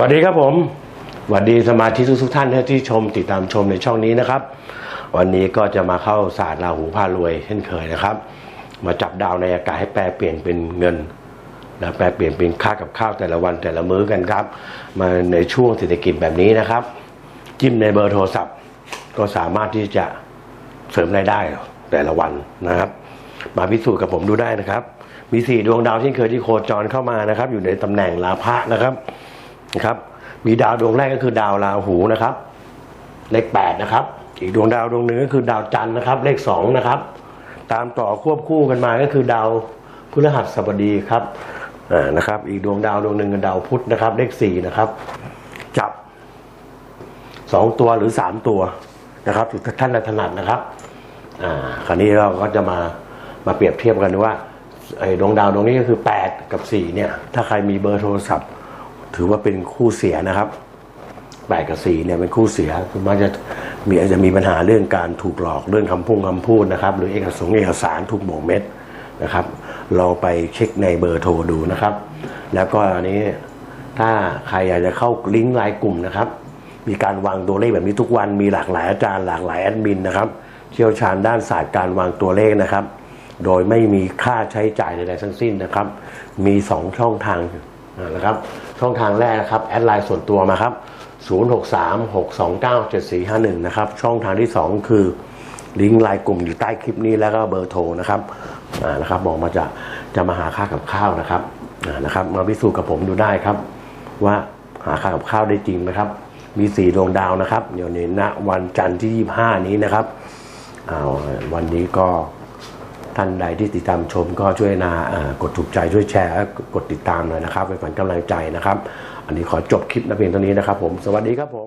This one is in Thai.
วัสดีครับผมสวัสดีสมาชิกทุกท่านที่ชมติดตามชมในช่องนี้นะครับ วันนี้ก็จะมาเข้าศาสตร์ราหูพารวยเช่นเคยนะครับ มาจับดาวในอากาศให้แปลเปลี่ยนเป็นเงินและแปลเปลี่ยนเป็นค่ากับข้าวแต่ละวันแต่ละมื้อกันครับ มาในช่วงเศรษฐกิจแบบนี้นะครับ จิ้มในเบอร์โทรศัพท์ ก็สามารถที่จะเสริมรายได้แต่ละวันนะครับ มาพิสูจน์กับผมดูได้นะครับ มีสี่ดวงดาวที่นเคยที่โคจรเข้ามานะครับ อยู่ในตำแหน่งลาภะนะครับ นะครับ มีดาวดวงแรกก็คือดาวราหูนะครับ เลขแปดนะครับ อีกดวงดาวดวงหนึ่งก็คือดาวจันทร์นะครับ เลขสองนะครับ ตามต่อควบคู่กันมาก็คือดาวพฤหัสบดีครับอ่านะครับ อีกดวงดาวดวงหนึ่งคือดาวพุธนะครับ เลขสี่นะครับ จับสองตัวหรือสามตัวนะครับทุกท่านถนัดนะครับอ่าคราวนี้เราก็จะมามาเปรียบเทียบกันว่าไอ้ดวงดาวดวงนี้ก็คือ 8 กับ 4 เนี่ย ถ้าใครมีเบอร์โทรศัพท์ ถือว่าเป็นคู่เสียนะครับ8กับ4เนี่ยเป็นคู่เสียมันจะมีอาจจะมีปัญหาเรื่องการถูกหลอกเรื่องคำพูดคำพูดนะครับ หรือเอกสารเอกสารถูกโบกเม็ดนะครับ เราไปเช็คในเบอร์โทรดูนะครับ แล้วก็อันนี้ถ้าใครอยากจะเข้าลิงก์ไลน์กลุ่มนะครับ มีการวางตัวเลขแบบนี้ทุกวันมีหลากหลายอาจารย์หลากหลายแอดมินนะครับ เชี่ยวชาญด้านศาสตร์การวางตัวเลขนะครับ โดยไม่มีค่าใช้จ่ายใดๆทั้งสิ้นนะครับ มี 2 ช่องทาง นะครับช่องทางแรกนะครับแอดไลน์ส่วนตัวมาครับ 0636297451 นะครับ ช่องทางที่ 2 คือลิงก์ไลน์กลุ่มอยู่ใต้คลิปนี้แล้วก็เบอร์โทรนะครับนะครับบอกมาจะจะมาหาค่ากับข้าวนะครับนะครับ มาพิสูจน์กับผมดูได้ครับ ว่าหาค่ากับข้าวได้จริงนะครับ มีสี่ดวงดาวนะครับ เดี๋ยวนี้ณวันจันทร์ที่ 25 นี้นะครับอาวันนี้ก็ ท่านใดที่ติดตามชมก็ช่วยนากดถูกใจช่วยแชร์กดติดตามหน่อยนะครับเป็นฝันกำลังใจนะครับ อันนี้ขอจบคลิปนะเพียงเท่านี้นะครับผม สวัสดีครับผม